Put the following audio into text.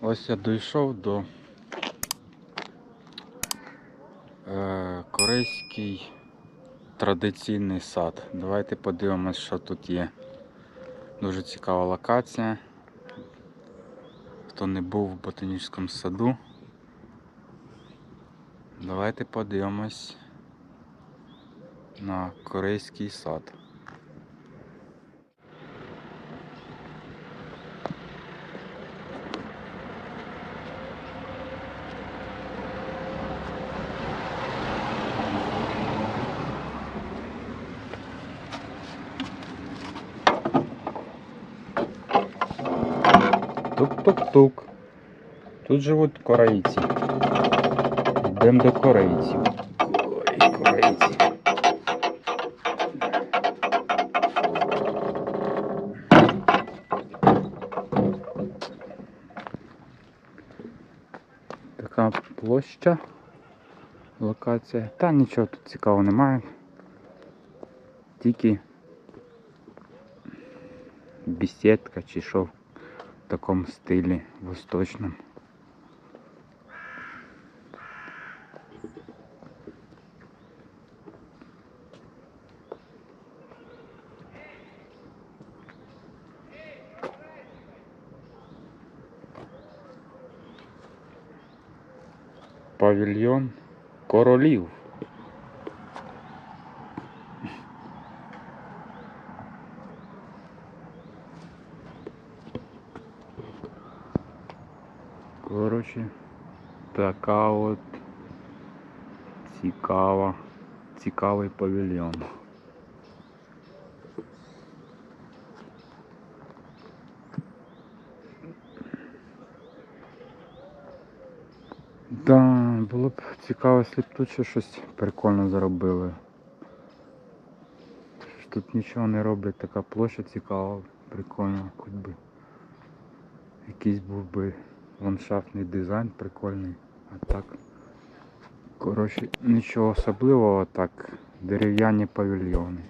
Ось я дійшов до е, корейський традиційний сад. Давайте подивимось, що тут є. Дуже цікава локація. Хто не був в ботанічному саду. Давайте подивимось на корейський сад. Тук-тук-тук. Тут живуть корейці. Йдемо до корейців. Ой, корейці. Така площа. Локація. Та нічого тут цікавого немає. Тільки бесідка чи що в такому стилі восточному. Павільйон королів. Коротше, така от цікава, цікавий павільйон. Да, було б цікаво, якщо б тут ще щось прикольно зробили. Тут нічого не роблять, така площа цікава, прикольна, хоч би. Якийсь був би ландшафтний дизайн прикольний. А так. Коротше, нічого особливого, так. Дерев'яні павільйони.